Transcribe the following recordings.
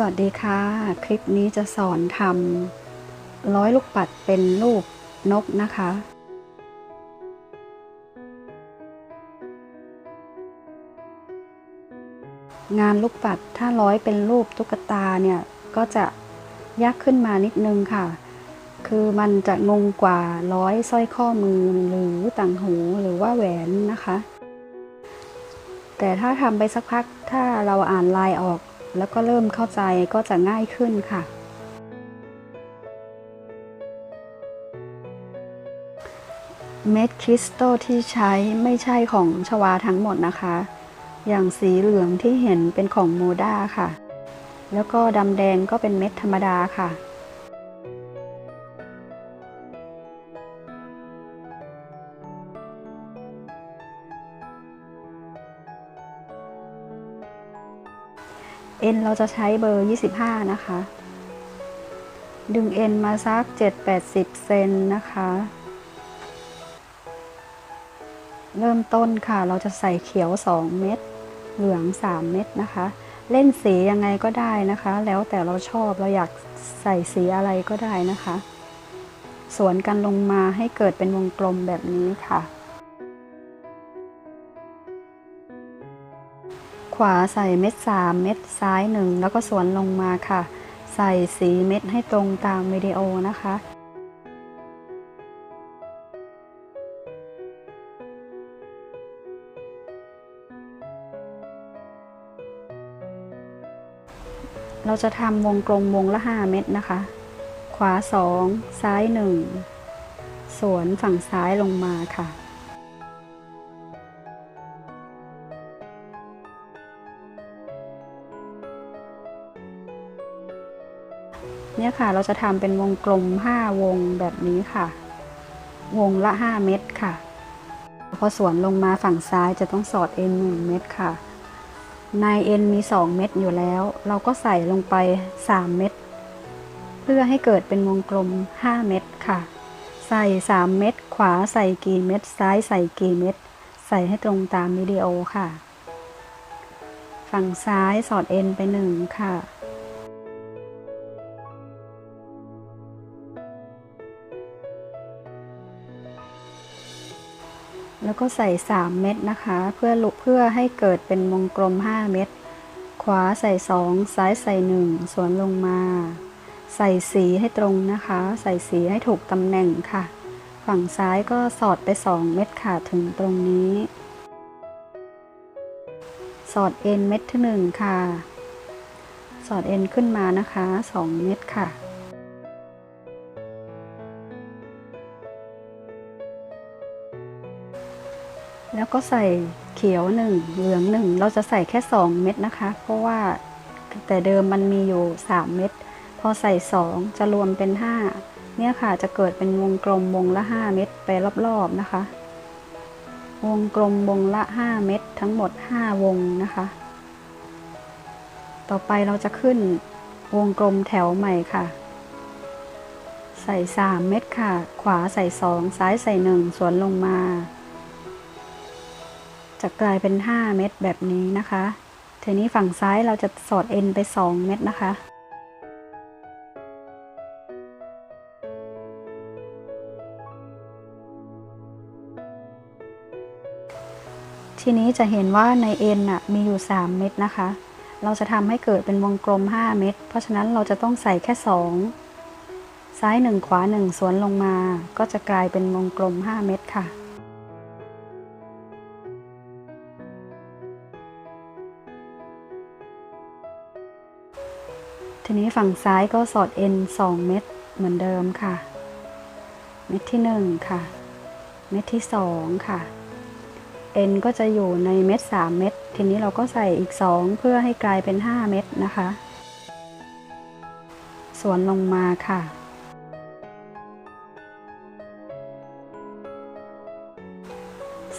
สวัสดีค่ะ คลิปนี้จะสอนทำร้อยลูกปัดเป็นรูปนกนะคะ งานลูกปัดถ้าร้อยเป็นรูปตุ๊กตาเนี่ย ก็จะยากขึ้นมานิดนึงค่ะ คือมันจะงงกว่าร้อยสร้อยข้อมือหรือต่างหูหรือว่าแหวนนะคะ แต่ถ้าทำไปสักพักถ้าเราอ่านลายออก แล้วก็เริ่มเข้าใจก็จะง่ายขึ้นค่ะ เม็ดคริสตัลที่ใช้ไม่ใช่ของชวาทั้งหมดนะคะ อย่างสีเหลืองที่เห็นเป็นของโมด้าค่ะ แล้วก็ดำแดงก็เป็นเม็ดธรรมดาค่ะ อ็นเราจะใช้เบอร์ 25 นะคะ ดึงเอ็นมาสัก 7-80 เซนนะคะ เริ่มต้นค่ะ เราจะใส่เขียว 2 เม็ด เหลือง 3 เม็ดนะคะ เล่นสียังไงก็ได้นะคะ แล้วแต่เราชอบ เราอยากใส่สีอะไรก็ได้นะคะ สวนกันลงมาให้เกิดเป็นวงกลมแบบนี้ค่ะ ขวาใส่เม็ด 3 เม็ดซ้าย 1 แล้วก็สวนลงมาค่ะ ใส่สีเม็ดให้ตรงตามวิดีโอนะคะเราจะทำวงกลมวงละ 5 เม็ดนะคะ ขวา 2 ซ้าย 1 สวนฝั่งซ้ายลงมาค่ะ เนี่ยค่ะ เราจะทำเป็นวงกลม 5 วงแบบนี้ค่ะ วงละ 5 เม็ดค่ะ พอสวนลงมาฝั่งซ้ายจะต้องสอดเอ็น1เม็ดค่ะ ในเอ็นมี 2 เม็ดอยู่แล้ว เราก็ใส่ลงไป 3 เม็ดเพื่อให้เกิดเป็นวงกลม 5 เม็ดค่ะ ใส่ 3 เม็ดขวาใส่กี่เม็ดซ้ายใส่กี่เม็ดใส่ให้ตรงตามวิดีโอค่ะ ฝั่งซ้ายสอดเอ็นไป 1 ค่ะ แล้วก็ใส่ 3 เม็ดนะคะ เพื่อลุเพื่อให้เกิดเป็นวงกลม 5 เม็ดขวาใส่ 2 ซ้ายใส่ 1 สวนลงมา ใส่สีให้ตรงนะคะ ใส่สีให้ถูกตำแหน่งค่ะ ฝั่งซ้ายก็สอดไป 2 เม็ดค่ะถึงตรงนี้ สอดเอ็นเม็ดที่ 1 ค่ะ สอดเอ็นขึ้นมานะคะ 2 เม็ดค่ะ แล้วก็ใส่เขียวหนึ่งเหลืองหนึ่งเราจะใส่แค่2เม็ดนะคะ เพราะว่าแต่เดิมมันมีอยู่3เม็ดพอใส่2จะรวมเป็น5เนี่ยค่ะจะเกิดเป็นวงกลมวงละ5เม็ดไปรอบๆนะคะ วงกลมวงละ5เม็ดทั้งหมด5วงนะคะ ต่อไปเราจะขึ้นวงกลมแถวใหม่ค่ะ ใส่3เม็ดค่ะ ขวาใส่2ซ้ายใส่1สวนลงมา จะกลายเป็น 5 เม็ดแบบนี้นะคะ ทีนี้ฝั่งซ้ายเราจะสอดเอ็นไป 2 เม็ดนะคะ ทีนี้จะเห็นว่าในเอ็นน่ะมีอยู่ 3 เม็ดนะคะ เราจะทำให้เกิดเป็นวงกลม 5 เม็ด เพราะฉะนั้นเราจะต้องใส่แค่ 2 ซ้าย 1 ขวา 1 สวนลงมา ก็จะกลายเป็นวงกลม 5 เม็ดค่ะ ทีนี้ฝั่งซ้ายก็สอดเอ็น2เม็ดเหมือนเดิมค่ะ เม็ดที่1ค่ะ เม็ดที่2ค่ะ เอ็นก็จะอยู่ในเม็ด3เม็ด ทีนี้เราก็ใส่อีก2เพื่อให้กลายเป็น5เม็ดนะคะ สวนลงมาค่ะ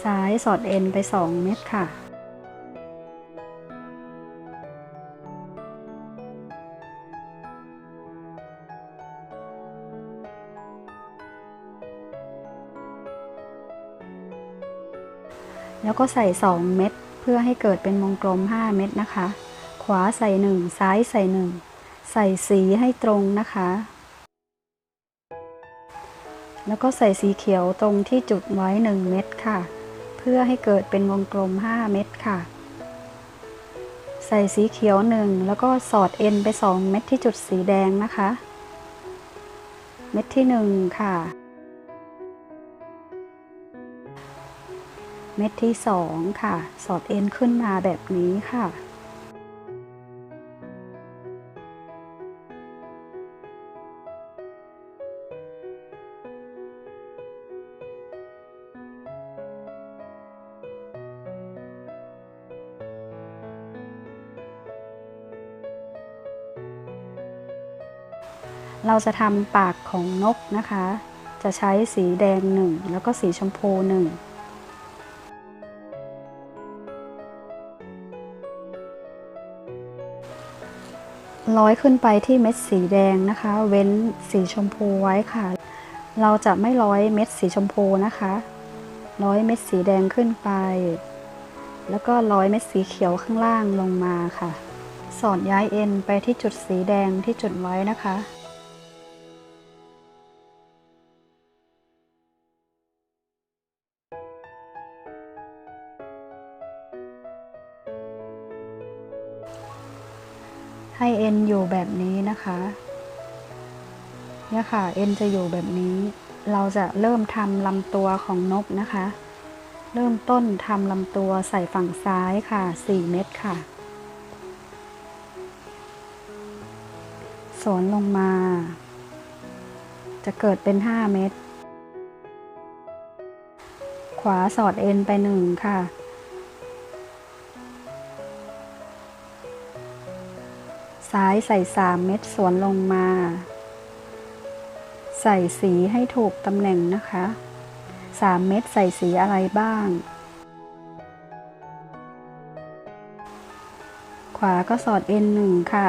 ซ้ายสอดเอ็นไป 2 เม็ดค่ะ ก็ใส่ 2 เม็ดเพื่อให้เกิดเป็นวงกลม 5 เม็ดนะคะ ขวาใส่ 1 ซ้ายใส่ใส่สีให้ตรงนะคะ แล้วก็ใส่สีเขียวตรงที่จุดไว้ 1 เม็ดค่ะ เพื่อให้เกิดเป็นวงกลม 5 เม็ดค่ะ ใส่สีเขียว 1 แล้วก็สอดเอ็นไป 2 เม็ดที่จุดสีแดงนะคะ เม็ดที่ 1 ค่ะ เม็ดที่2ค่ะ สอดเอ็นขึ้นมาแบบนี้ค่ะ เราจะทำปากของนกนะคะ จะใช้สีแดงหนึ่งแล้วก็สีชมพูหนึ่ง ร้อยขึ้นไปที่เม็ดสีแดงนะคะ เว้นสีชมพูไว้ค่ะ เราจะไม่ร้อยเม็ดสีชมพูนะคะ ร้อยเม็ดสีแดงขึ้นไป แล้วก็ร้อยเม็ดสีเขียวข้างล่างลงมาค่ะ สอดย้ายเอ็นไปที่จุดสีแดงที่จุดไว้นะคะ ให้เอ็นอยู่แบบนี้นะคะเนี่ยค่ะเอ็นจะอยู่แบบนี้ เราจะเริ่มทำลำตัวของนกนะคะ เริ่มต้นทำลำตัวใส่ฝั่งซ้ายค่ะ 4 เม็ดค่ะสวนลงมา จะเกิดเป็น 5 เม็ดขวาสอดเอ็นไปหนึ่งค่ะ ซ้ายใส่3เม็ดสวนลงมา ใส่สีให้ถูกตำแหน่งนะคะ3เม็ดใส่สีอะไรบ้าง ขวาก็สอดเอ็นหนึ่งค่ะ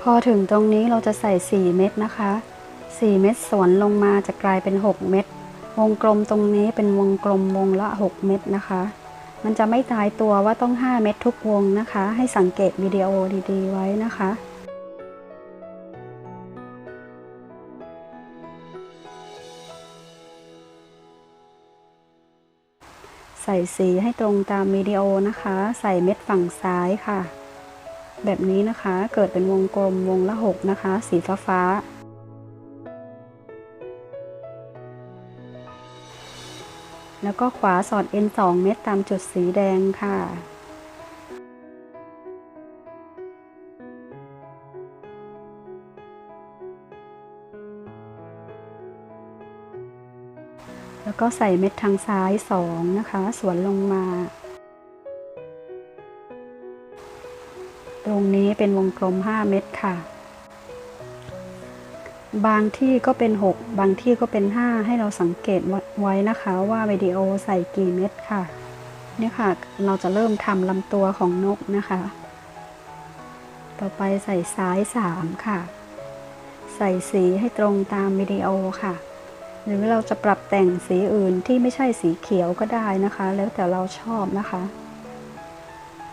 พอถึงตรงนี้เราจะใส่4เม็ดนะคะ4เม็ดสวนลงมาจะกลายเป็น6เม็ดวงกลมตรงนี้เป็นวงกลมวงละ6เม็ดนะคะ มันจะไม่ตายตัวว่าต้อง 5 เม็ดทุกวงนะคะ ให้สังเกตวิดีโอดีๆ ไว้นะคะใส่สีให้ตรงตามวิดีโอนะคะ ใส่เม็ดฝั่งซ้ายค่ะ แบบนี้นะคะ เกิดเป็นวงกลมวงละ6นะคะ สีฟ้าฟ้า แล้วก็ขวาสอดเอ็น2เม็ดตามจุดสีแดงค่ะแล้วก็ใส่เม็ดทางซ้าย 2 นะคะ สวนลงมา ตรงนี้เป็นวงกลม 5 เม็ดค่ะ บางที่ก็เป็น 6 บางที่ก็เป็น 5 ให้เราสังเกตไว้นะคะว่าวิดีโอใส่กี่เม็ดค่ะเนี่ยค่ะ เราจะเริ่มทำลำตัวของนกนะคะ ต่อไปใส่ซ้าย 3 ค่ะ ใส่สีให้ตรงตามวิดีโอค่ะ หรือเราจะปรับแต่งสีอื่นที่ไม่ใช่สีเขียวก็ได้นะคะ แล้วแต่เราชอบนะคะ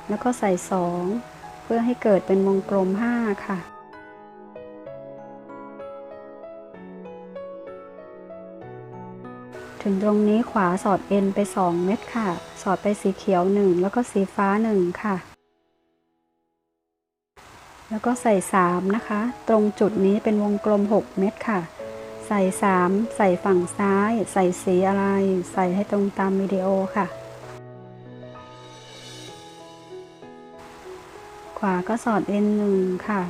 แล้วก็ใส่ 2 เพื่อให้เกิดเป็นวงกลม 5 ค่ะ ถึงตรงนี้ขวาสอดเอ็นไป 2 เม็ดค่ะ สอดไปสีเขียว 1 แล้วก็สีฟ้า 1 ค่ะ แล้วก็ใส่ 3 นะคะ ตรงจุดนี้เป็นวงกลม 6 เม็ดค่ะ ใส่ 3 ใส่ฝั่งซ้าย ใส่สีอะไร ใส่ให้ตรงตามวิดีโอค่ะ ขวาก็สอดเอ็นหนึ่งค่ะ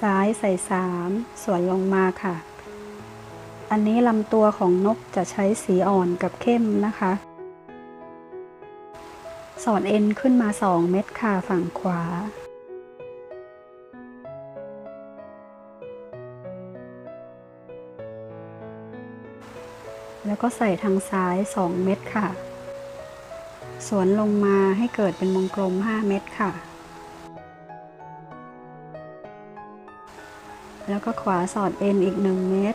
ซ้ายใส่3ส่วนลงมาค่ะ อันนี้ลำตัวของนกจะใช้สีอ่อนกับเข้มนะคะ สอดเอ็นขึ้นมา2เม็ดค่ะฝั่งขวา แล้วก็ใส่ทางซ้าย2เม็ดค่ะ สวนลงมาให้เกิดเป็นวงกลม5เม็ดค่ะ แล้วก็ขวาสอดเอ็นอีก 1 เม็ด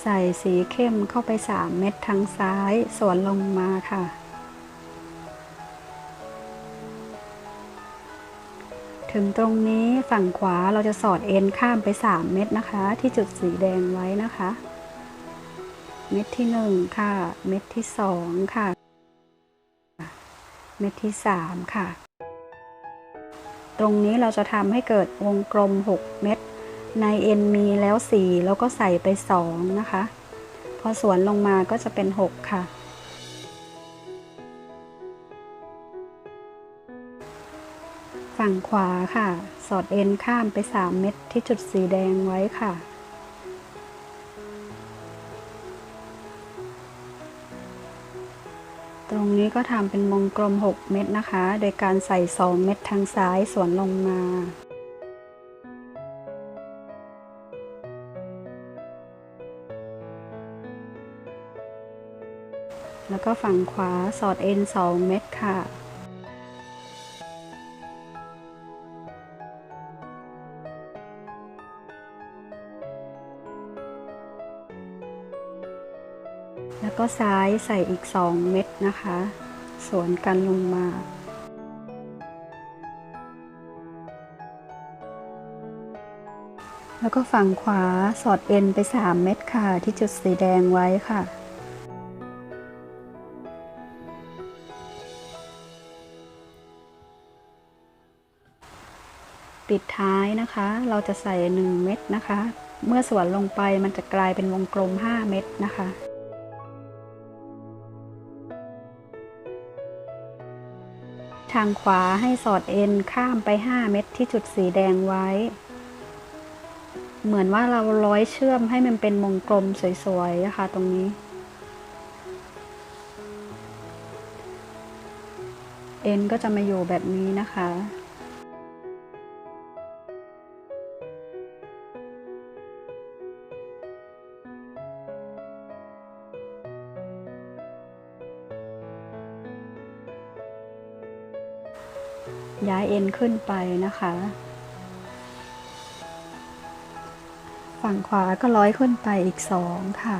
ใส่สีเข้มเข้าไป 3 เม็ดทางซ้ายสวนลงมาค่ะ ถึงตรงนี้ฝั่งขวาเราจะสอดเอ็นข้ามไป 3 เม็ดนะคะ ที่จุดสีแดงไว้นะคะ เม็ดที่ 1 ค่ะ เม็ดที่ 2 ค่ะ เม็ดที่ 3 ค่ะ ตรงนี้เราจะทำให้เกิดวงกลม 6 เม็ดในเอ็นมีแล้ว 4 แล้วก็ใส่ไป 2 นะคะ พอสวนลงมาก็จะเป็น 6 ค่ะ ฝั่งขวาค่ะ สอดเอ็นข้ามไป 3 เม็ดที่จุดสีแดงไว้ค่ะ รงนี้ก็ทำเป็นวงกลม 6 เม็ดนะคะ โดยการใส่ 2 เม็ดทางซ้ายสวนลงมา แล้วก็ฝั่งขวาสอดเอ็น 2 เม็ดค่ะ ก็ซ้ายใส่อีก 2 เม็ดนะคะ สวนกันลงมาแล้วก็ฝั่งขวาสอดเอ็นไป 3 เม็ดค่ะ ที่จุดสีแดงไว้ค่ะ ปิดท้ายนะคะ เราจะใส่ 1 เม็ดนะคะ เมื่อสวนลงไปมันจะกลายเป็นวงกลม 5 เม็ดนะคะ ทางขวาให้สอดเอ็นข้ามไป 5 เม็ดที่จุดสีแดงไว้ เหมือนว่าเราร้อยเชื่อมให้มันเป็นวงกลมสวยๆนะคะตรงนี้ เอ็นก็จะมาอยู่แบบนี้นะคะ ย้ายเอ็นขึ้นไปนะคะ ฝั่งขวาก็ร้อยขึ้นไปอีกสองค่ะ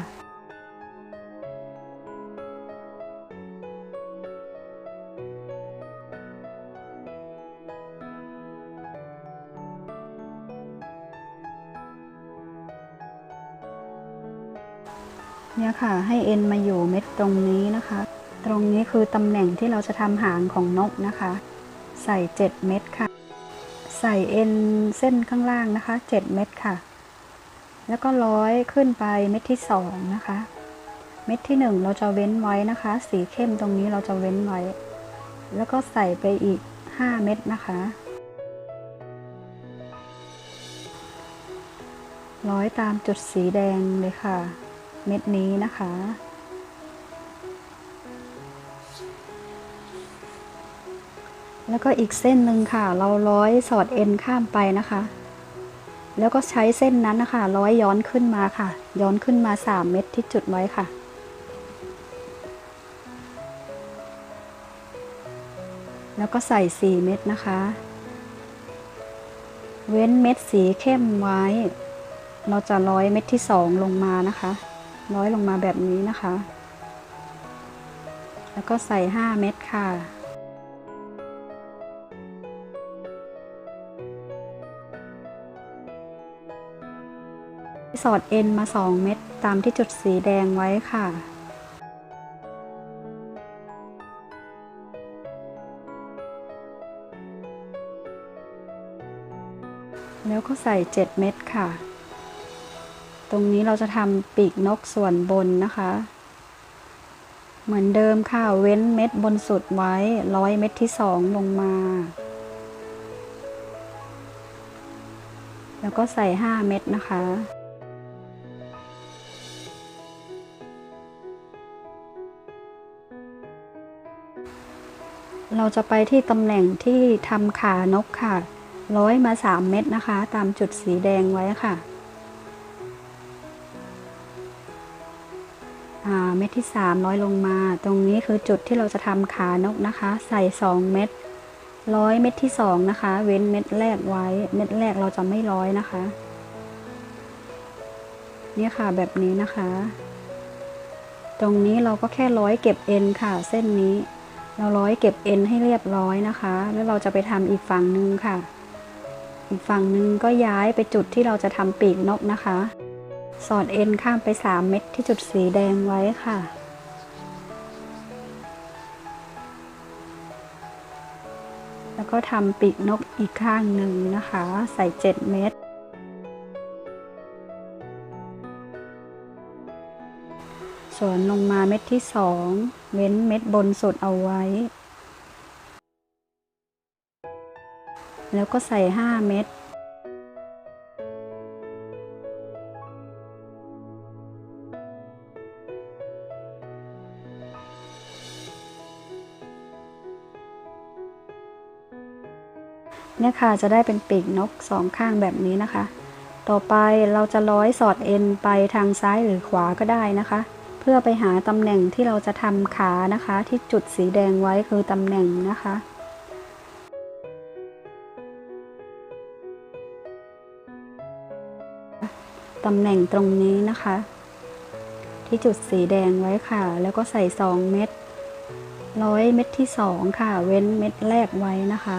เนี่ยค่ะ ให้เอ็นมาอยู่เม็ดตรงนี้นะคะ ตรงนี้คือตำแหน่งที่เราจะทำหางของนกนะคะ ใส่ 7 เม็ดค่ะ ใส่เอ็นเส้นข้างล่างนะคะ 7 เม็ดค่ะ แล้วก็ร้อยขึ้นไปเม็ดที่ 2 นะคะ เม็ดที่ 1 เราจะเว้นไว้นะคะ สีเข้มตรงนี้เราจะเว้นไว้ แล้วก็ใส่ไปอีก 5 เม็ดนะคะ ร้อยตามจุดสีแดงเลยค่ะ เม็ดนี้นะคะ แล้วก็อีกเส้นหนึ่งค่ะ เราร้อยสอดเอ็นข้ามไปนะคะ แล้วก็ใช้เส้นนั้นนะคะ ร้อยย้อนขึ้นมาค่ะ ย้อนขึ้นมา 3 เม็ดที่จุดไว้ค่ะ แล้วก็ใส่ 4 เม็ดนะคะ เว้นเม็ดสีเข้มไว้ เราจะร้อยเม็ดที่ 2 ลงมานะคะ ร้อยลงมาแบบนี้นะคะ แล้วก็ใส่ 5 เม็ดค่ะ สอดเอ็นมา 2 เม็ดตามที่จุดสีแดงไว้ค่ะ แล้วก็ใส่ 7 เม็ดค่ะ ตรงนี้เราจะทำปีกนกส่วนบนนะคะ เหมือนเดิมค่ะ เว้นเม็ดบนสุดไว้ร้อยเม็ดที่ 2 ลงมาแล้วก็ใส่ 5 เม็ดนะคะ เราจะไปที่ตำแหน่งที่ทำขานกค่ะ ร้อยมา 3 เม็ดนะคะ ตามจุดสีแดงไว้ค่ะเม็ดที่ 3 ร้อยลงมา ตรงนี้คือจุดที่เราจะทำขานกนะคะ ใส่ 2 เม็ดร้อยเม็ดที่ 2 นะคะ เว้นเม็ดแรกไว้ เม็ดแรกเราจะไม่ร้อยนะคะ เนี่ยค่ะแบบนี้นะคะ ตรงนี้เราก็แค่ร้อยเก็บเอ็นค่ะ เส้นนี้ เราร้อยเก็บเอ็นให้เรียบร้อยนะคะ แล้วเราจะไปทำอีกฝั่งหนึ่งค่ะ อีกฝั่งหนึ่งก็ย้ายไปจุดที่เราจะทำปีกนกนะคะ สอดเอ็นข้ามไป 3 เม็ดที่จุดสีแดงไว้ค่ะแล้วก็ทำปีกนกอีกข้างหนึ่งนะคะ ใส่ 7 เม็ดสวนลงมาเม็ดที่ 2 เว้นเม็ดบนสุดเอาไว้ แล้วก็ใส่ 5 เม็ดเนี่ยค่ะจะได้เป็นปีกนกสองข้างแบบนี้นะคะ ต่อไปเราจะร้อยสอดเอ็นไปทางซ้ายหรือขวาก็ได้นะคะ พื่อไปหาตำแหน่งที่เราจะทำขานะคะ ที่จุดสีแดงไว้คือตำแหน่งนะคะตำแหน่งตรงนี้นะคะ ที่จุดสีแดงไว้ค่ะ แล้วก็ใส่ 2 เม็ดร้อยเม็ดที่ 2 ค่ะ เว้นเม็ดแรกไว้นะคะ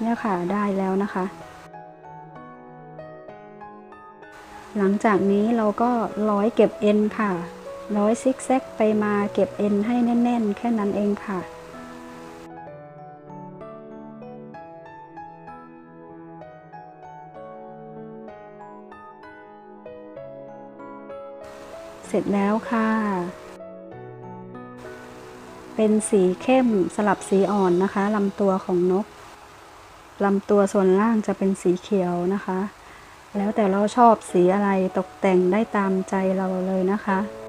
เนี่ยค่ะได้แล้วนะคะ หลังจากนี้เราก็ร้อยเก็บเอ็นค่ะ ร้อยซิกแซกไปมาเก็บเอ็นให้แน่น ๆ แค่นั้นเองค่ะ เสร็จแล้วค่ะ เป็นสีเข้มสลับสีอ่อนนะคะลำตัวของนกลำตัวส่วนล่างจะเป็นสีเขียวนะคะ แล้วแต่เราชอบสีอะไรตกแต่งได้ตามใจเราเลยนะคะ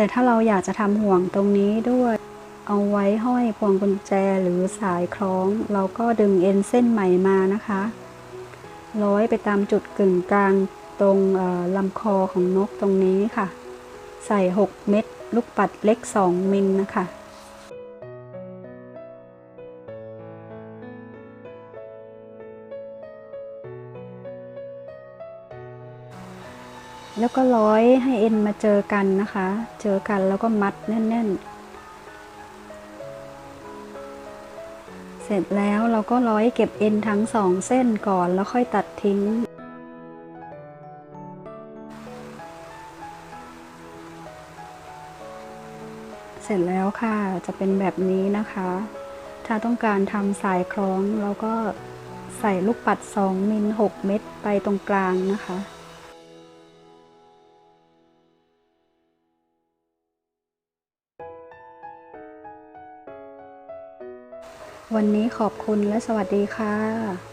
แต่ถ้าเราอยากจะทำห่วงตรงนี้ด้วยเอาไว้ห้อยพวงกุญแจหรือสายคล้อง เราก็ดึงเอ็นเส้นใหม่มานะคะร้อยไปตามจุดกึ่งกลางตรงลำคอของนกตรงนี้ค่ะ ใส่ 6 เม็ดลูกปัดเล็ก 2 มิลนะคะ แล้วก็ร้อยให้เอ็นมาเจอกันนะคะ เจอกันแล้วก็มัดแน่น ๆ เสร็จแล้วเราก็ร้อยเก็บเอ็นทั้งสองเส้นก่อนแล้วค่อยตัดทิ้ง เสร็จแล้วค่ะจะเป็นแบบนี้นะคะ ถ้าต้องการทำสายคล้องเราก็ใส่ลูกปัด 2 มิล 6 เม็ดไปตรงกลางนะคะ วันนี้ขอบคุณและสวัสดีค่ะ